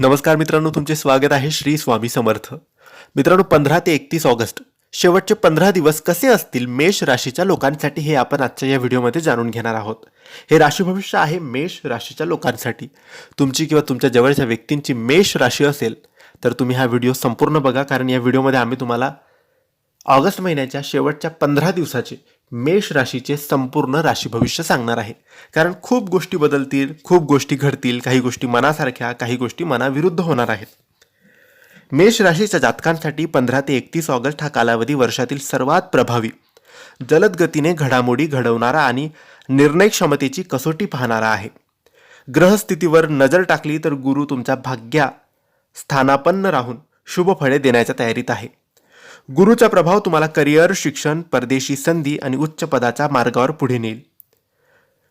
नमस्कार मित्रांनो तुमचे स्वागत आहे श्री स्वामी समर्थ. मित्रांनो पंधरा ते एकतीस ऑगस्ट शेवटचे पंधरा दिवस कसे असतील मेष राशीच्या लोकांसाठी हे आपण आजच्या या व्हिडिओमध्ये जाणून घेणार आहोत. हे राशी भविष्य आहे मेष राशीच्या लोकांसाठी. तुमची किंवा तुमच्या जवळच्या व्यक्तींची मेष राशी असेल तर तुम्ही हा व्हिडिओ संपूर्ण बघा कारण या व्हिडिओमध्ये आम्ही तुम्हाला ऑगस्ट महिन्याच्या शेवटच्या पंधरा दिवसाचे मेष राशीचे संपूर्ण राशी भविष्य सांगणार आहे. कारण खूप गोष्टी बदलतील खूप गोष्टी घडतील काही गोष्टी मनासारख्या काही गोष्टी मनाविरुद्ध होणार आहेत. मेष राशीच्या जातकांसाठी पंधरा ते एकतीस ऑगस्ट हा कालावधी वर्षातील सर्वात प्रभावी. जलद गतीने घडामोडी घडवणारा आणि निर्णय क्षमतेची कसोटी पाहणारा आहे. ग्रहस्थितीवर नजर टाकली तर गुरु तुमच्या भाग्या स्थानापन्न राहून शुभ फळे देण्याच्या तयारीत आहे. गुरुचा प्रभाव तुम्हाला करिअर शिक्षण परदेशी संधी आणि उच्च पदाच्या मार्गावर पुढे नेईल.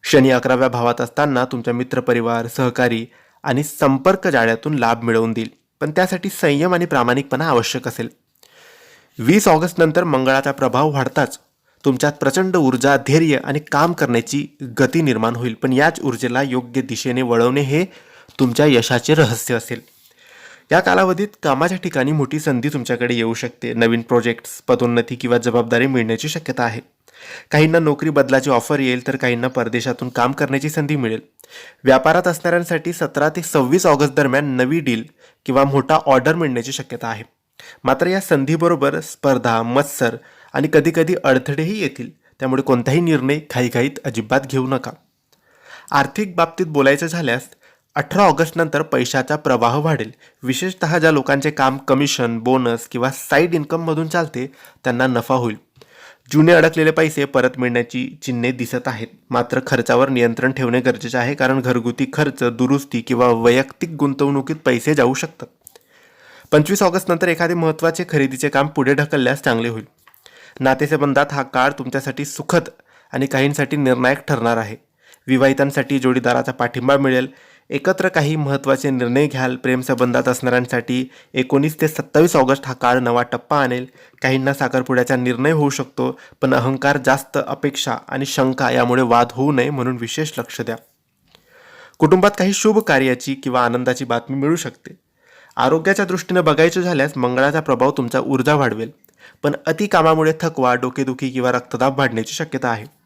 शनी अकराव्या भावात असताना तुमच्या मित्रपरिवार सहकारी आणि संपर्क जाळ्यातून लाभ मिळवून देईल. पण त्यासाठी संयम आणि प्रामाणिकपणा आवश्यक असेल. वीस ऑगस्ट नंतर मंगळाचा प्रभाव वाढताच तुमच्यात प्रचंड ऊर्जा धैर्य आणि काम करण्याची गती निर्माण होईल. पण याच ऊर्जेला योग्य दिशेने वळवणे हे तुमच्या यशाचे रहस्य असेल. या कालावधीत कामाच्या ठिकाणी मोठी संधी तुमच्याकडे येऊ शकते. नवीन प्रोजेक्ट्स पदोन्नती किंवा जबाबदारी मिळण्याची शक्यता आहे. काहींना नोकरी बदलाची ऑफर येईल तर काहींना परदेशातून काम करण्याची संधी मिळेल. व्यापारात असणाऱ्यांसाठी सतरा ते सव्वीस ऑगस्ट दरम्यान नवी डील किंवा मोठा ऑर्डर मिळण्याची शक्यता आहे. मात्र या संधीबरोबर स्पर्धा मत्सर आणि कधीकधी अडथळेही येतील. त्यामुळे कोणताही निर्णय घाईघाईत अजिबात घेऊ नका. आर्थिक बाबतीत बोलायचं झाल्यास अठरा ऑगस्टनंतर पैशाचा प्रवाह वाढेल. विशेषतः ज्या लोकांचे काम कमिशन बोनस किंवा साईड इन्कममधून चालते त्यांना नफा होईल. जुने अडकलेले पैसे परत मिळण्याची चिन्हे दिसत आहेत. मात्र खर्चावर नियंत्रण ठेवणे गरजेचे आहे कारण घरगुती खर्च दुरुस्ती किंवा वैयक्तिक गुंतवणुकीत पैसे जाऊ शकतात. पंचवीस ऑगस्टनंतर एखादे महत्त्वाचे खरेदीचे काम पुढे ढकलल्यास चांगले होईल. नातेसंबंधात हा काळ तुमच्यासाठी सुखद आणि काहींसाठी निर्णायक ठरणार आहे. विवाहितांसाठी जोडीदाराचा पाठिंबा मिळेल. एकत्र काही महत्त्वाचे निर्णय घ्याल. प्रेमसंबंधात असणाऱ्यांसाठी एकोणीस ते सत्तावीस ऑगस्ट हा काळ नवा टप्पा आणेल. काहींना साखरपुड्याचा निर्णय होऊ शकतो पण अहंकार जास्त अपेक्षा आणि शंका यामुळे वाद होऊ नये म्हणून विशेष लक्ष द्या. कुटुंबात काही शुभ कार्याची किंवा आनंदाची बातमी मिळू शकते. आरोग्याच्या दृष्टीने बघायचं झाल्यास मंगळाचा प्रभाव तुमचा ऊर्जा वाढवेल. पण अतिकामामुळे थकवा डोकेदुखी किंवा रक्तदाब वाढण्याची शक्यता आहे.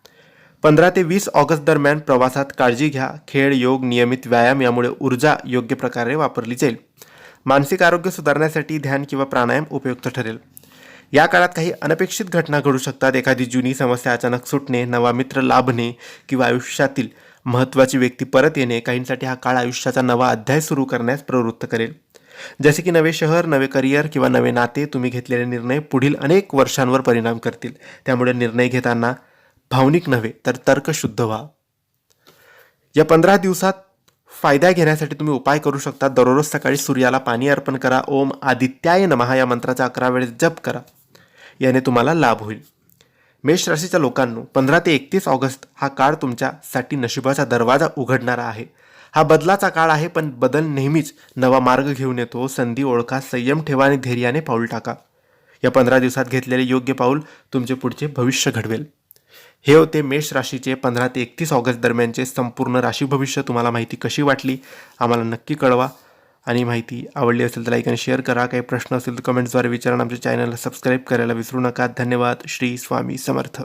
पंधरा ते वीस ऑगस्ट दरम्यान प्रवासात काळजी घ्या खेळ योग नियमित व्यायाम यामुळे ऊर्जा योग्य प्रकारे वापरली जाईल. मानसिक आरोग्य सुधारण्यासाठी ध्यान किंवा प्राणायाम उपयुक्त ठरेल. या काळात काही अनपेक्षित घटना घडू शकतात. एखादी जुनी समस्या अचानक सुटणे नवा मित्र लाभणे किंवा आयुष्यातील महत्त्वाची व्यक्ती परत येणे काहींसाठी हा काळ आयुष्याचा नवा अध्याय सुरू करण्यास प्रवृत्त करेल. जसे की नवे शहर नवे करिअर किंवा नवे नाते तुम्ही घेतलेले निर्णय पुढील अनेक वर्षांवर परिणाम करतील. त्यामुळे निर्णय घेताना भावनिक नव्हे तर तर्कशुद्ध व्हा. या पंधरा दिवसात फायदा घेण्यासाठी तुम्ही उपाय करू शकता. दररोज सकाळी सूर्याला पाणी अर्पण करा. ओम आदित्याय नमहा या मंत्राचा अकरा वेळेस जप करा. याने तुम्हाला लाभ होईल. मेष राशीच्या लोकांनो पंधरा ते एकतीस ऑगस्ट हा काळ तुमच्यासाठी नशिबाचा दरवाजा उघडणारा आहे. हा बदलाचा काळ आहे पण बदल नेहमीच नवा मार्ग घेऊन येतो. संधी ओळखा संयम ठेवा आणि धैर्याने पाऊल टाका. या पंधरा दिवसात घेतलेले योग्य पाऊल तुमचे पुढचे भविष्य घडवेल. हे होते मेष राशीचे पंधरा ते एकतीस ऑगस्ट दरम्यानचे संपूर्ण राशी भविष्य. तुम्हाला माहिती कशी वाटली? आम्हाला नक्की कळवा. आणि माहिती आवडली असेल तर लाईक आणि शेअर करा. काही प्रश्न असेल तर कमेंट्सद्वारे विचारा. आमच्या चॅनलला सबस्क्राईब करायला विसरू नका. धन्यवाद. श्री स्वामी समर्थ.